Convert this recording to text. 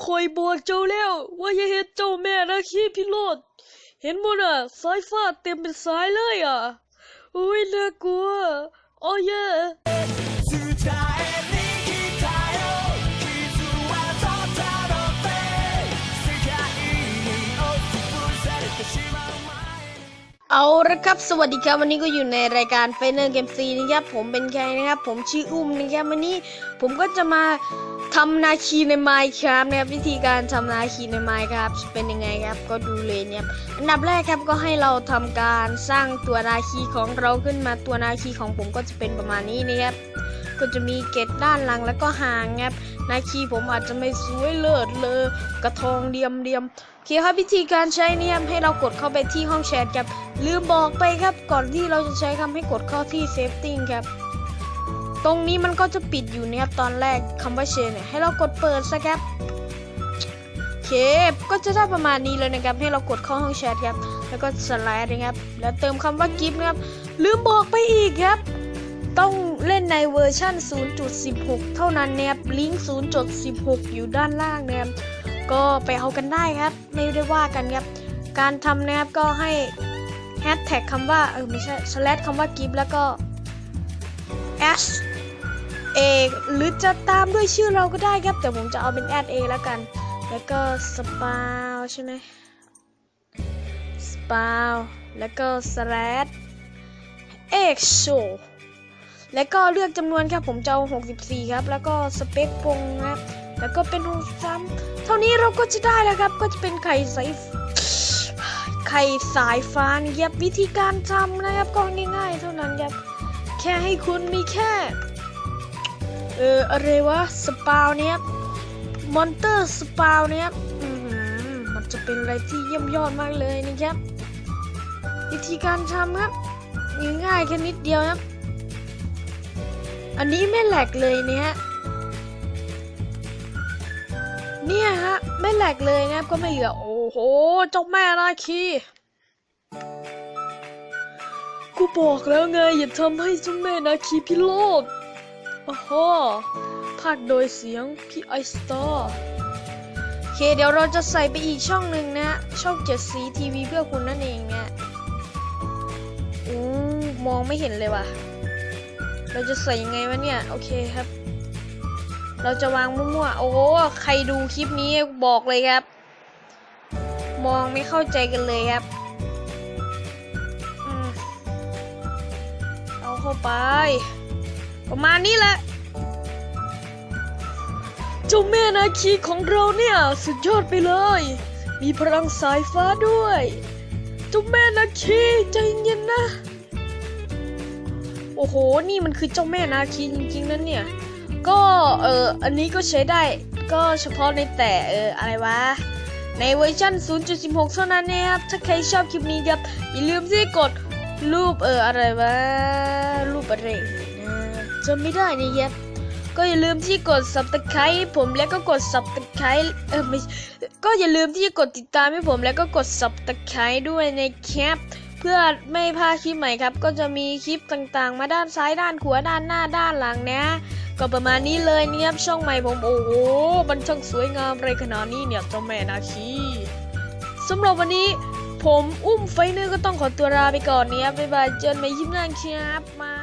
คอยบอกเจ้าแล้วว่าอย่าเห็นเจ้าแม่นะขี้พิโรธเห็นบ่น่ะสายฟ้าเต็มเป็นสายเลยอะอุ้ยน่ากลัวโอ้ยเอาละครับ สวัสดีครับ วันนี้ก็อยู่ในรายการ f นอร์เกมซีนะครับ ผมเป็นใครนะครับ ผมชื่ออุ้มนะครับ วันนี้ผมก็จะมา ทำนาคีในไมค์ครับนะครับวิธีการทำนาคีในไมค์ครับเป็นยังไงครับก็ดูเลยเนี่ยอันดับแรกครับก็ให้เราทำการสร้างตัวนาคีของเราขึ้นมาตัวนาคีของผมก็จะเป็นประมาณนี้นะครับก็จะมีเกตด้านหลังแล้วก็หางครับนาคีผมอาจจะไม่สวยเลิศเลอกระทองเดียมเดียมโอเคครับวิธีการใช้เนี่ยให้เรากดเข้าไปที่ห้องแชทครับลืมบอกไปครับก่อนที่เราจะใช้คำให้กดเข้าที่เซฟติ้งครับ ตรงนี้มันก็จะปิดอยู่นะครับตอนแรกคำว่าเชนเนี่ยให้เรากดเปิดซะครับเคก็จะได้ประมาณนี้เลยนะครับให้เรากดเข้าห้องแชทครับ แล้วก็สไลด์นะครับ แล้วเติมคำว่ากิฟต์นะครับ ลืมบอกไปอีกครับ ต้องเล่นในเวอร์ชัน0.16 เท่านั้นนะครับลิงก์0.16 อยู่ด้านล่างนะครับก็ไปเอากันได้ครับ ไม่ได้ว่ากันครับ การทำนะครับก็ให้แฮชแท็กคำว่าเออไม่ใช่สแลชคำว่ากิฟต์แล้วก็ s a หรือจะตามด้วยชื่อเราก็ได้ครับ แต่ผมจะเอาเป็น a แล้วกัน แล้วก็สปาวใช่ไหมสปาวแล้วก็สแลช x show แล้วก็เลือกจำนวนครับผมจะเอา 64 ครับ แล้วก็สเปคปงครับแล้วก็เป็น63เท่านี้เราก็จะได้แล้วครับ ก็จะเป็นไข่ใสไข่สายฟ้านี่ครับวิธีการทำนะครับก็ง่ายๆ เท่านั้นครับ แค่ให้คุณมีแค่ เอออะไรวะสปาวเนี่ยมอนเตอร์สปาวเนี่ยมันจะเป็นอะไรที่เยี่ยมยอดมากเลยนะครับ วิธีการทำครับง่ายๆแค่นิดเดียวครับ อันนี้ไม่แหลกเลยเนี่ยเนี่ยฮะไม่แหลกเลยนะครับก็ไม่เหลือโอ้โหเจ้าแม่นาคีกูบอกแล้วไงอย่าทำให้เจ้าแม่นาคีพิโรธ โอ้โหภาคโดยเสียงพี่ไอสตาร์โอเค เดี๋ยวเราจะใส่ไปอีกช่องหนึ่งนะ ช่องเจ็ดสีทีวีเพื่อคุณนั่นเองนะอู้มองไม่เห็นเลยว่ะ เราจะใส่ยังไงวะเนี่ย โอเคครับ เราจะวางมั่วๆ โอ้ใครดูคลิปนี้บอกเลยครับ มองไม่เข้าใจกันเลยครับอเอาเข้าไป ประมาณนี้แหละเจ้าแม่นาคีของเราเนี่ยสุดยอดไปเลย มีพลังสายฟ้าด้วยเจ้าแม่นาคีใจเย็นนะ โอ้โห นี่มันคือเจ้าแม่นาคีจริงๆนั่นเนี่ย ก็เอออันนี้ก็ใช้ได้ ก็เฉพาะในแต่เอออะไรวะในเวอร์ชัน0.16 เท่านั้นนะครับ ถ้าใครชอบคลิปนี้ครับ อย่าลืมที่กดรูปเอออะไรวะ รูปอะไร จำไม่ได้นี่ครับ ก็อย่าลืมที่กด subscribe ผมแล้วก็กด subscribe เออไม่ก็อย่าลืมที่จะกดติดตามให้ผมแล้วก็กด subscribe ด้วยในแคปเพื่อไม่พลาดคลิปใหม่ครับ ก็จะมีคลิปต่างๆ มาด้านซ้ายด้านขวาด้านหน้าด้านหลังนะ ก็ประมาณนี้เลยเนี่ยครับช่องใหม่ผมโอ้โหมันช่างสวยงามอะไรขนาดนี้เนี่ยเจ้าแม่นาคีสำหรับวันนี้ผมอุ้มไฟเนอร์ก็ต้องขอตัวลาไปก่อนเนี่ยบ๊ายบายเจอกันใหม่คลิปหน้าครับมา